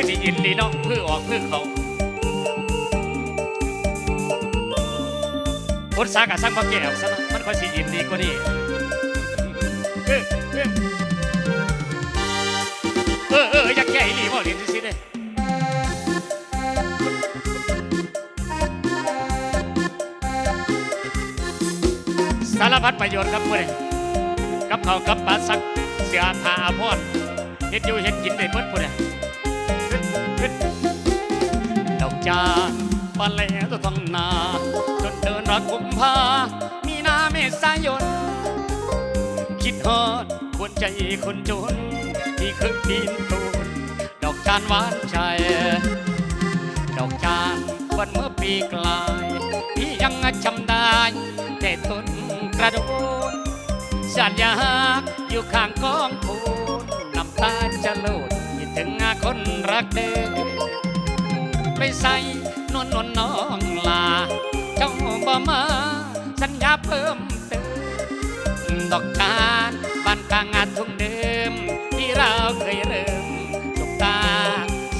คือสิยินดีเนาะเพื่อออกเพื่อเขาพุทธสากับสังพระแก้วซะเนาะมันค่อยสิยินดีกว่านี้เออเออเออเอออยากแก่อีหลีบ่เรียนสิเด้สารพัดประโยชน์ครับเพื่อนกับเขากับปลาสักเสือผ้าอาภรณ์เฮ็ดอยู่เฮ็ดกินได้เบิดพุ่นน่ะ ดอกจานปลาแล้วต้องนาจนเดินรักกุมภามีนาเมษายน คิดฮอดควรใจคนจน ที่เคยปีนตูนดอกจานหวานใจ ดอกจานวันเมื่อปีกลาย พี่ยังจำได้ แต่ต้นกระโดนสัญญาอยู่ข้างกองพูนน้ำตาจะโล เดิมไปใส่นวลนวลน้องลา เจ้าบ่มาสัญญาเพิ่มเติมดอกจานบ้านกลางงานทุ่งเดิม ที่เราเคยเริ่มจุกตา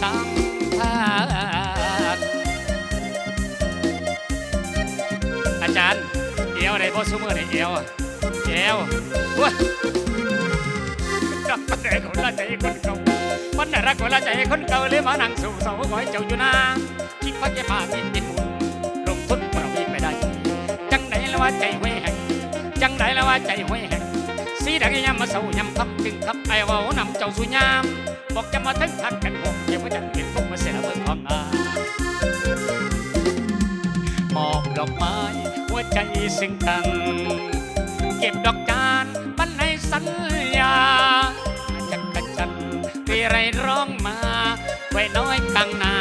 สัมผัสอาจารย์เอวอะไรพ่อซูเอร์ในเอวอะเอวว้าจับปันไหนของราใจคนเก่า ปันรักของราใจคนเก่าเลยมานั่งสู่เสาขอให้เจ้าอยู่นาคิดว่าจะพาพี่ติดบุญลงทุนเราพี่ไปได้ จังไหนแล้วว่าใจห้วยแหงจังไดแล้วว่าใจห้วยแหงสีดังยามมาเศร้ายามคำจึงคำไอเว้านำเจ้าสุยาม บอกจะมาถึงทักกันหกเดี๋ยวว่าจะเห็นพวกมาเสียเบิ่งของอาหมอบดอกไม้หัวใจซึ่งกันเก็บดอกจานปันในสัญญา ไรร้องมาไว้น้อยกลางนา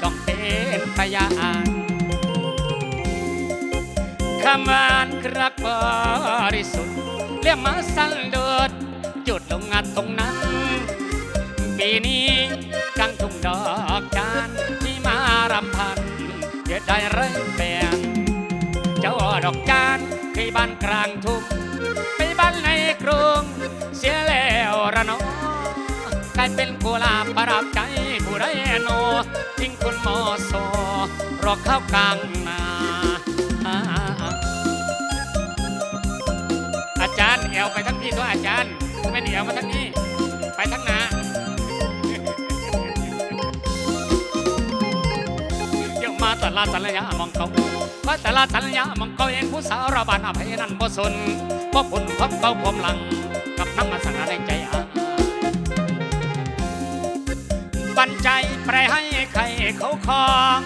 จ้องเป็นพยานคำวานครักบริสุทธิ์เรียกมาสั่นโดดจุดลงงานตรงนั้น ปีนี้กลางทุ่งดอกจานที่มารำพันเกิดได้ไรแบ่งเจ้าดอกจานเคยบ้านกลางทุ่งไปบ้านในกรุงเสียแล้วระนอง กลายเป็นกุหลาบประดับใจผู้ใดโนทิ้งคนมอโซรอเข้ากลางนาอาจารย์แอวไปทั้งพี่ตัวอาจารย์ไม่ได้แอวมาทั้งนี้ไปทั้งนาเดี๋ยวมาตลาดสัญญามองเขามาตลาดสัญญามองเขาเห็นผู้สาวระบานอภัยนั่นบ่สนบ่บุญพบเก่าผมหลังกับน้ำมาสังหารในใจ นใจแปรให้ใครเขาคลอง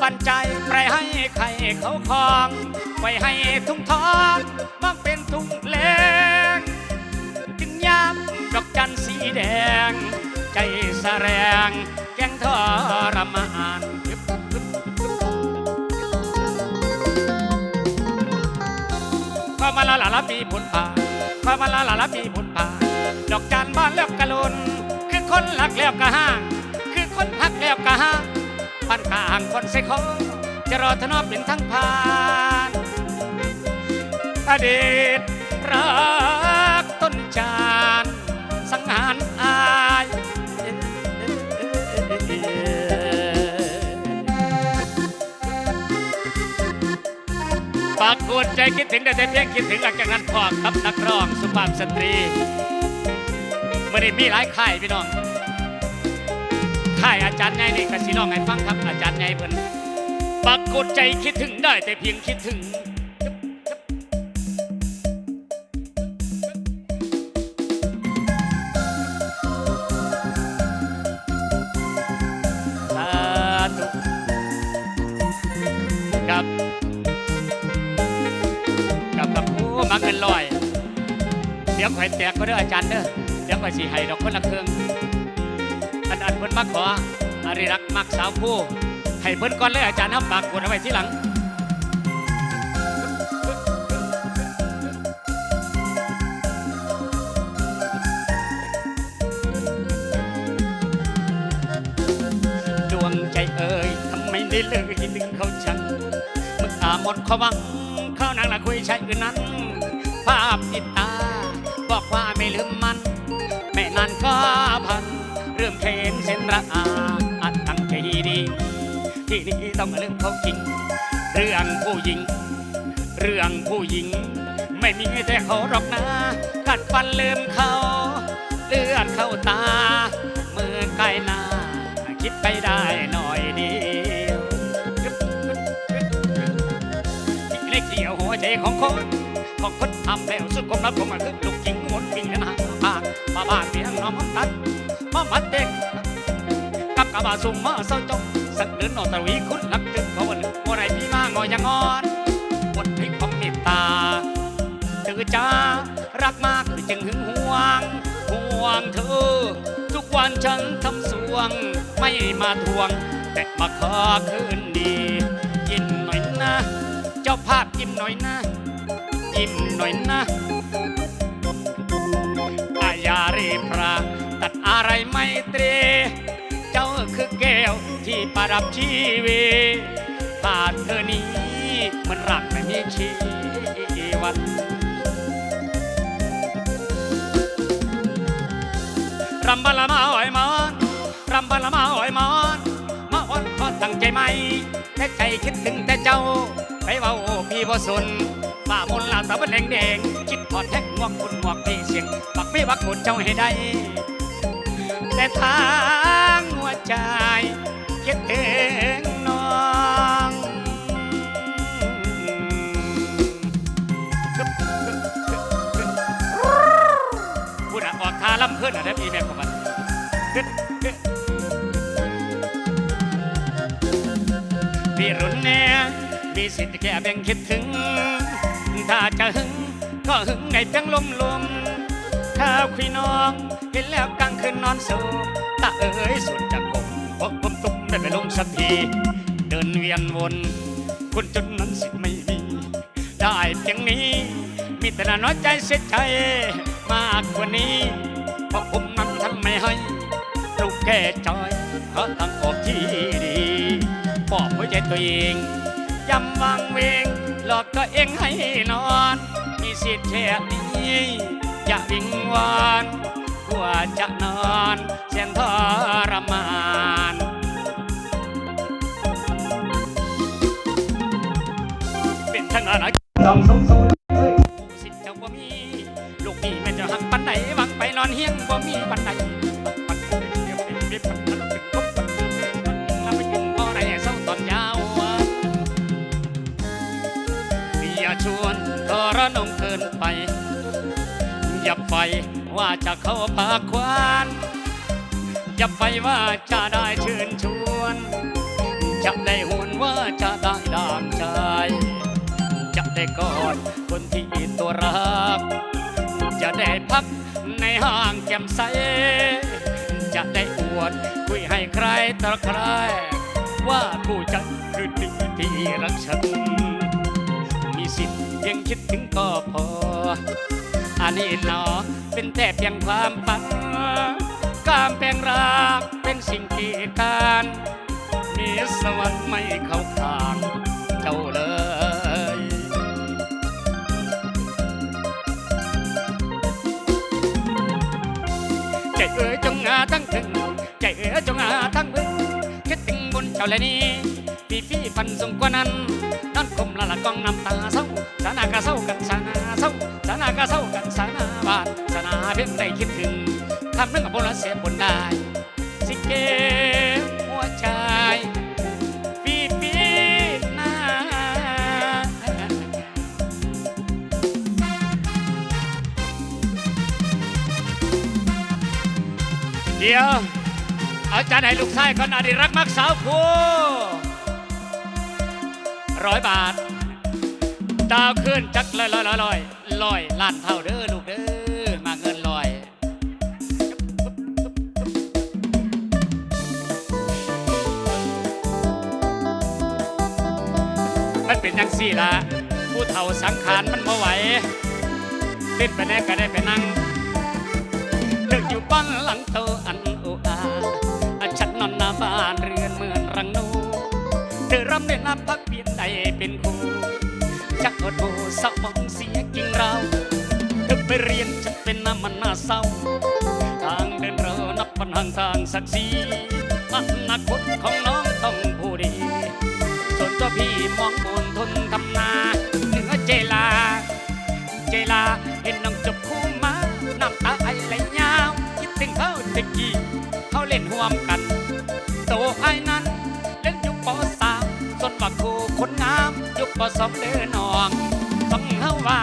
ปันใจแปรให้ใครเขาคลอง ไว้ให้ทุ่งทองมักเป็นทุ่งแลงจึงยามดอกจันสีแดง ใจแสแรงแกงทรมานข้ามาลาลาลาปีผุนผ่านข้ามาลาลาลาปีผุนผ่านดอกจันบ้านแล้วกะลุน คนหลักแล้วกะห้าง คือคนหักแล้วกะห้างปันกลางคนใส่เขาจะรอทนอเป็นทั้งพานอดีตรักต้นจานสังหารอายปากกวดใจคิดถึงแต่เพียงคิดถึงหลังจากนั้นพอครับนักร้องสุภาพสตรี ไม่ได้มีหลายค่ายพี่น้องค่ายอาจารย์ไงนี่กสิร้องให้ฟังครับอาจารย์ไงเพิ่นปรากฏใจคิดถึงได้แต่เพียงคิดถึง เดี๋ยวข่อยแตกก็เด้ออาจารย์เด้อเดี๋ยวข่อยสิให้ดอกคนละเครื่องอันอันเพิ่นมาขออาริรักมักสาวผู้ให้เพิ่นก่อนเลยอาจารย์ครับปากกดเอาไว้ที่หลังดวงใจเอ่ยทำไมได้เลยดึงเขาฉันมึงอาหมดความหวังเข้านางละคุยใชายอื่นนั้น ภาพติดต อกว่าไม่ลืมมัน ไม่นานก็พัน เรื่มแขนเส้นระอาอัดตั้งใจดี ที่นี่ต้องเริ่มเขาจริง เรื่องผู้หญิง เรื่องผู้หญิง ไม่มีแต่เขาหรอกนะ กัดฟันลืมเขา เลือดเข้าตา มือใกล้หน้า คิดไปได้หน่อยเดียวเล็กเดียวหัวใจของคน ของคนทำแล้วสุดความรักของมันคือ มาบ้านเพียงน้องตัด มามัดเด็กกับกะบาสุ่มมาเศร้าจงสักเดินนอตะวีคุณรักจึงเพราะวันวันไหนพี่มางอยังงอนบนพริกความเมตตาเธอจ้ารักมากจึงหึงหวงห่วงเธอ ทุกวันฉันทำสวง ไม่มาทวง แต่มาขอคืนดียิ้มหน่อยนะ เจ้าภาพยิ้มหน่อยนะยิ้มหน่อยนะ ไรไม่เตรเจ้าคือแก้วที่ประดับชีวิตขาดเธอนี้มันรักไม่มีชีวันรำบลมาอ้อยมอนรำบลมาอ้อยมอนมาอ้อนขอตั้งใจไหมแต่ใจคิดถึงแต่เจ้าไปเว้าพี่บ่สนฝ่ามนต์ลาตะวันแดงแดงคิดพอดแท็กงวกคุณงวกพี่เสียงปักไม่วักกดเจ้าให้ได้ แต่ทางหัวใจคิดถึงน้องพูดออกทาล่ำเพื่อนอะนะพี่แม่ของมันพี่รุ่นเนี่ยมีสิทธิ์แค่แบ่งคิดถึง ถ้าจะหึงก็หึงไงเพียงลมลม ๆข้าวคุยน้อง เห็นแล้วกลางคืนนอนสูตาเอ๋ยสุดจากผมพบผมตุ้มได้ไปลงสักทีเดินเวียนวน คนจนนั้นสิไม่มี ได้เพียงนี้ มีแต่น้อยใจเสียใจมากกว่านี้เพราะผมนั้นทำไม่ให้ลูกแก่จอยหาทางออกที่ดีปอบหัวใจตัวเองยำวางเวงหลอกตัวเองให้นอน มีสิทธิ์แค่นี้ อย่าวิงวอนกว่าจะนอนเสียนทรมานเป็นทั้งอะไรต้องสงสารเอ้ยสิทธิ์เจ้าบ่มี ลูกนี่แม่จะหักปันไหนวังไปนอนเฮียงบ่มีปันไหน อย่าไปว่าจะเข้าปากควานอย่าไปว่าจะได้เชิญชวน จะได้หวนว่าจะได้ดามใจ จะได้กอดคนที่ตัวรักจะได้พักในห้างแก้มใส จะได้อวดคุยให้ใครต่อใคร ว่าผู้จัดคือดีที่รักฉัน มีสิทธิ์เพียงคิดถึงก็พอ อันนี้หนอเป็นแต่เพียงความฝันการแปลงรักเป็นสิ่งที่การมีสวรรค์ไม่เข้าข้างเจ้าเลยใจเอ๋ยจงงาทั้งถึงใจเอ๋ยจงงาทั้งบึงคิดถึงบนเจ้าเลยนี้พี่พี่ฟันสูงกว่านั้นนอนคมละละกองน้ำตาเศร้าสานากะเศร้ากันสาากะเศร้ากันสานาบานสนาเพียงได้คิดถึงคำนึงกับบนละเสียบนได้สิเกหัวใจปีปีหน้าเดี๋ยว เอาจานให้ลูกชายคนอดีรักมักสาวคู่ร้อยบาท ดาวขึ้นจักลอยลอยลอย ลอยล้านเท่าเด้อลูกเด้อมาเงินลอยมันเป็นจังสี่ละผู้เฒ่าสังขารมันบ่ไหวเล่นไปแน่ก็ได้ไปนั่งเดินอยู่บ้านหลังโตอันโออาอาฉันนอนหน้าบ้านเรือนเหมือนรังนูเธอรำเล่นนับพักเปลี่ยนใดเป็นครูจักอดโบสมองสี ราเธอไปเรียนฉันเป็นน้ำมันหน้าเศร้า ทางเดินเรานับวันห่างทางศักดิ์ศรีอนาคตของน้องต้องผู้ดี ส่วนตัวพี่มองบนทนทำนาเหนือเจลา เจลาเห็นน้องจบคู่มาน้ำตาไอไหลยาว คิดถึงเขาตะกี้เขาเล่นห่วมกัน โตไอ้นั้น เล่นอยู่ปสามส่วนว่าครูคนงามอยู่ปสองเดินนองต้องเฮาว่า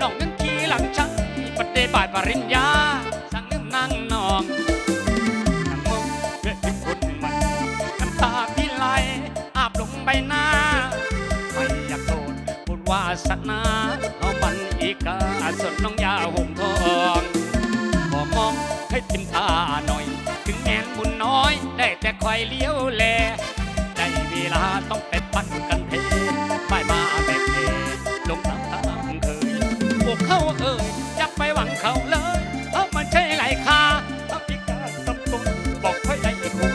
น้องยังขี่หลังชักปัดเดบ่ายปริญญา สั่งลืมนั่งนองนั่งมองเพื่อถึงคนมันน้ำตาพี่ไหลอาบลงใบหน้า ไม่อยากโทษบุญวาสนาเอามันอีกาส่วนน้องยาห่มทองขอมองให้ติมตาหน่อย ถึงแงนบุญน้อย ได้แต่คอยเลี้ยวแล ได้เวลาต้องไปปั้นกันเท งเขาเลยเพรามันใช่ไหลคาเอาพิการตำตุนบอกค่อยได้คู่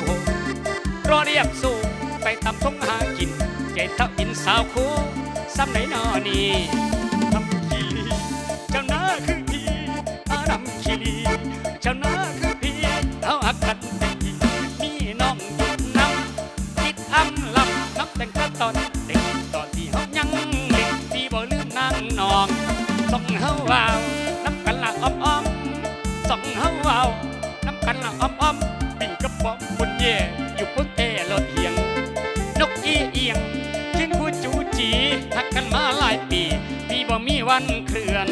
รอเรียบสูงไปตำทงหากินใจเท่าอินสาวคู่ซ้ำไหนนอนี่ทำขี้ลีเจ้าหน้าคือพี่อานำขี้ลีเจ้าหน้าคือพี่เอาหักกันแต่ทีมีน้องอยู่น้ำคิดอ้ำลำน้ำแต่งแต่ตอนเด็กตอนที่เฮายังเด็กพี่บ่ลืมนางนองส่องเฮาว่า เฮาว่าวน้ำกันละอ้อมอ้อมปิ่งกระป๋องบนเย่อยู่บนเตรถเอียง นกอีเอียงจึงพูดจูจีหักกันมาหลายปีพี่บ่มีวันเคลื่อน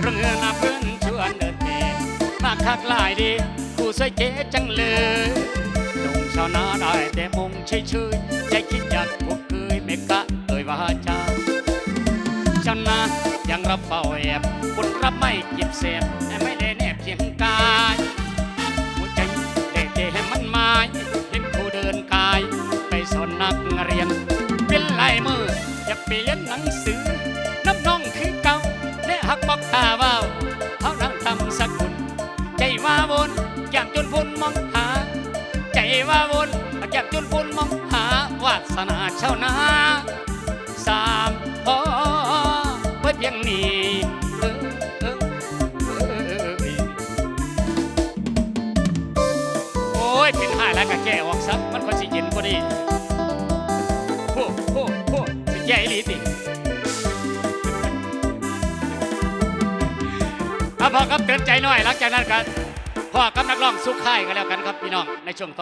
เรือนาเพื่อนชวนเดินเตะมาคักหลายดีกูสวยเก๋จังเลยดงชาวนาได้แต่มงเฉยๆใจคิดอยากกูเคยไม่กะเอ่ยว่าจาชาวนา ยังรับเฝ้าแอบคนรับไม่เก็บเสียบไม่ได้แนบเพียงกายหัวใจเด็กๆให้มันมาเห็นครูเดินกาย ไปสอนนักเรียน เป็นลายมืออยาเปลี่ยนหนังสือ น้ำน้องคือเก่าและหักบอกตาว่าวเขานั่งทำสกุลใจว่าวนอยากจนพุ่นมองหา ใจว่าวนอยากจนพุ่นมองหาวาสนาชาวนา โอ้ยเป็นหายแล้วก็แก้ออกซะมันก็สิเย็นพอดีโอ้โอ้โอ้สิแก้อีหลีติเอาพอครับเตือนใจหน่อยหลังจากนั้นกันพ่อกับนักร้องสุขค่ายกันแล้วกันครับพี่น้องในช่วงต่อ